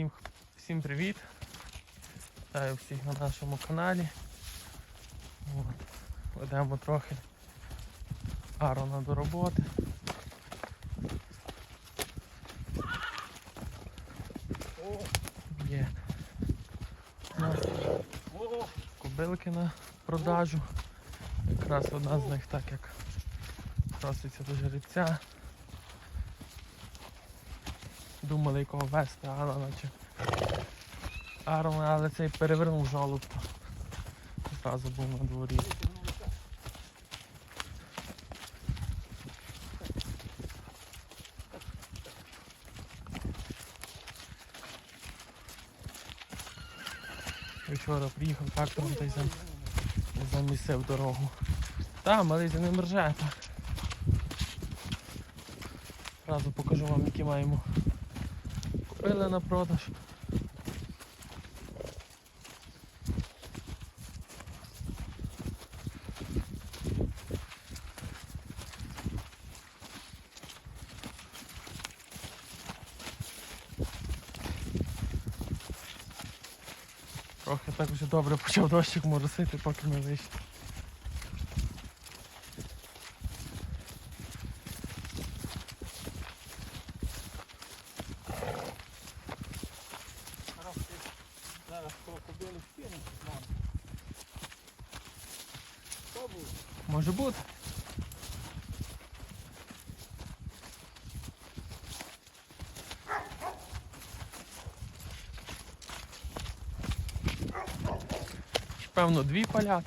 Всім, всім привіт! Вітаю всіх на нашому каналі. От. Ведемо трохи Арона до роботи. Є у нас кобилки на продажу. Якраз одна з них так як проситься до жеребця. Думали якого вести, Арона чи Арона, але цей перевернув жолудку. Зразу був на дворі. Вчора приїхав трактором та й зам... замісив дорогу. Та, малий за ним рже. та. Зразу покажу вам, які маємо купили на продаж. Трохи так вже добре почав дощик моросити, поки ми вийшли. Крокодили скинуть, мам. Що? Може бути. Певно, дві палят.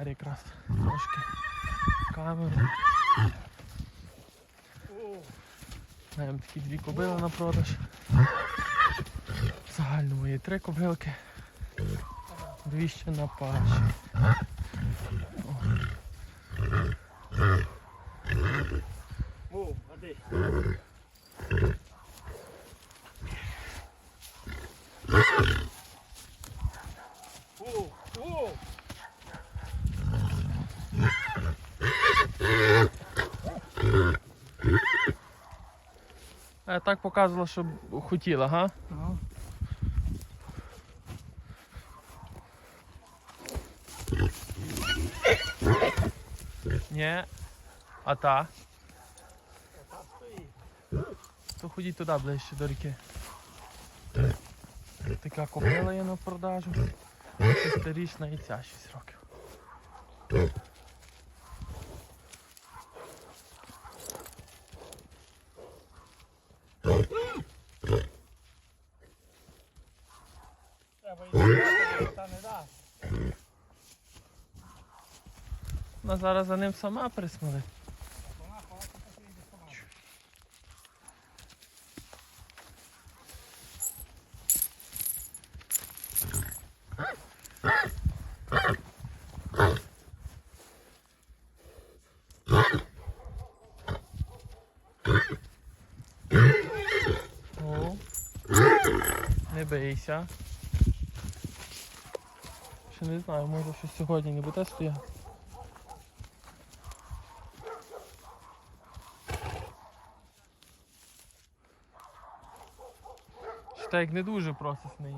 Протер якраз трошки камеру. Маємо такі дві кобили на продаж. В загальному є три кобилки. Дві ще на паші. О, о, А так показувала, що хотіла, га? ну, Ні. А та? То ходіть туди ближче до ріки. Така кобила є на продажу. Шестирічна і ця 6 років. Треба її та не дасть. Вона зараз за ним сама. О. Не бийся. Ще не знаю, може щось сьогодні не буде стояти. Як не дуже просить неї.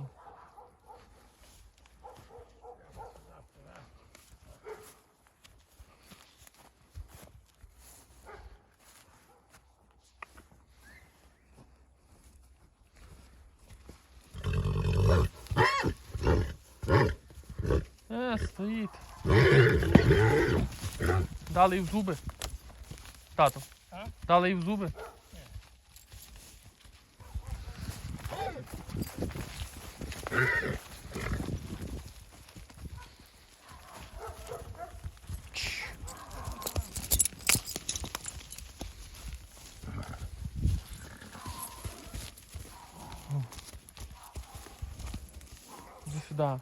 Стоїть. Дали їй в зуби. Тато. А? Дали їй в зуби. Сюда.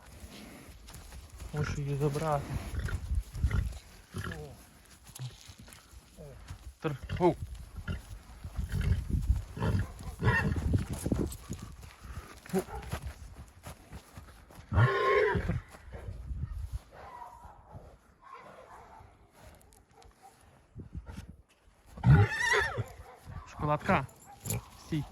Мушу її забрати. Тр. Оу. Фу. Тр. Шоколадка. Стій.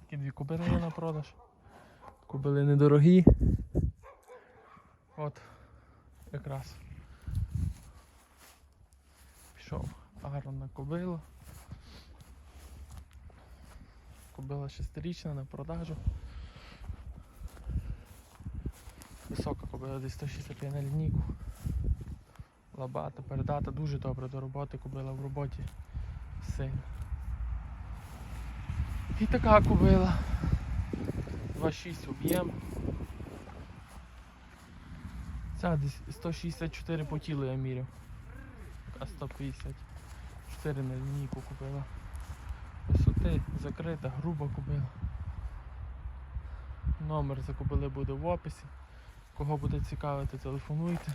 Такі дві кубили на продаж. Кубили недорогі. От, якраз. Пішов гарно на кобилу. Кобила шестирічна на продажу. Висока кобила десь 165 на лінійку. Лабата, передата, дуже добре до роботи, кобила в роботі сильно. І така кобила. 2,6 об'єм. Ця десь 164 по тілу я міряв. А 154 на лінійку купила. Висоти закрита, груба купила. Номер закупили буде в описі. Кого буде цікавити, телефонуйте.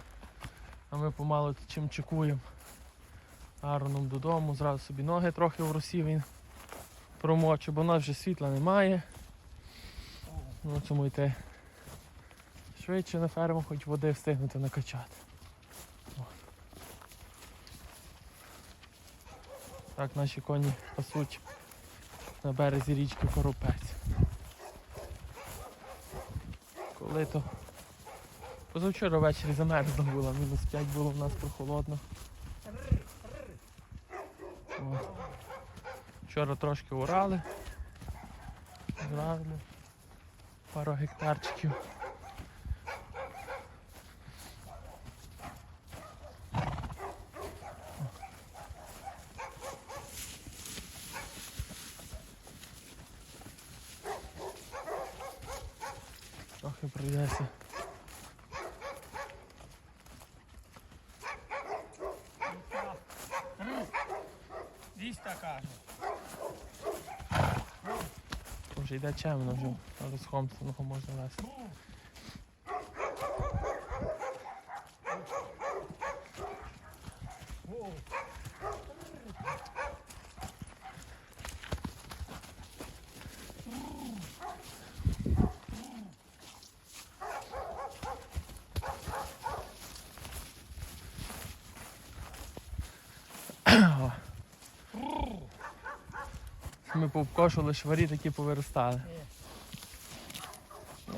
А ми помалу чим чекуємо. Ароном додому, зразу собі ноги трохи в росі він промочу, бо в нас вже світла немає. Ну цьому йти. Швидше на ферму хоч води встигнути накачати. Так наші коні пасуть на березі річки Коропець. Коли то позавчора ввечері замерзло було, мінус 5 було в нас прохолодно. Вчора трошки урали. Зразу пару гектарчиків. Трохи прийдеться. Десь така ж. Вже йде чемно вже, але з Хомсоного можна вести. О, Ми повкошували шварі такі повиростали.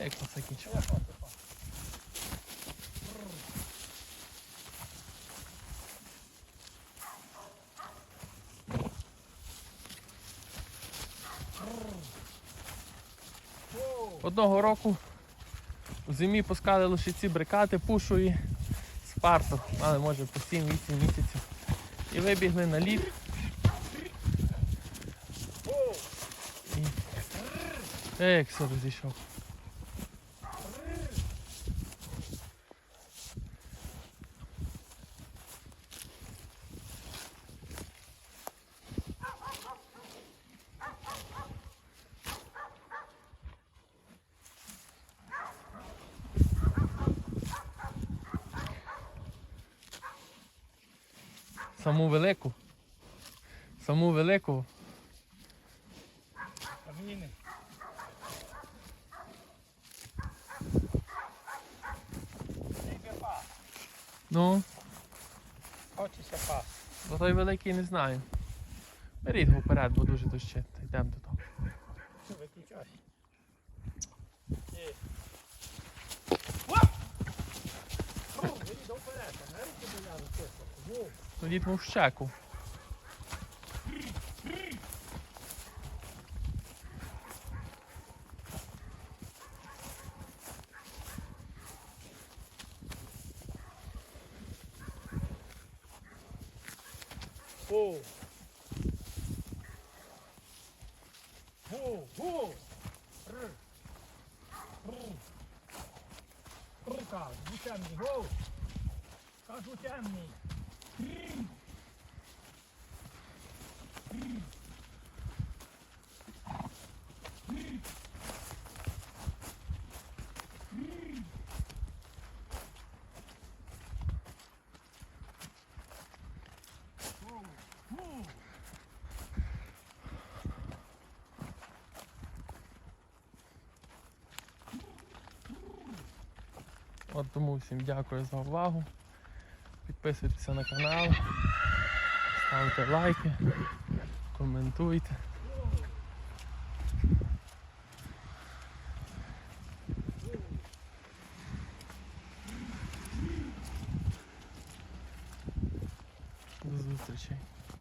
Як це закінчив? Одного року в зимі пускали лише ці брикати, пушу і спарту, але може по 7-8 місяців. І вибігли на лід. О, І... Е, як все розійшов. Саму велику. Саму велику каміни. Йде пас. Ну, Хочеться пас. бо той великий не знаю. Беріть його вперед, бо дуже дощить. Йдемо до того. Виключай. Тоді в щеку. О! Гу! Гу! Р! Р! Р! Кажу, темний, темний. От тому всім дякую за увагу. Підписуйтеся на канал, ставте лайки, коментуйте. До зустрічі.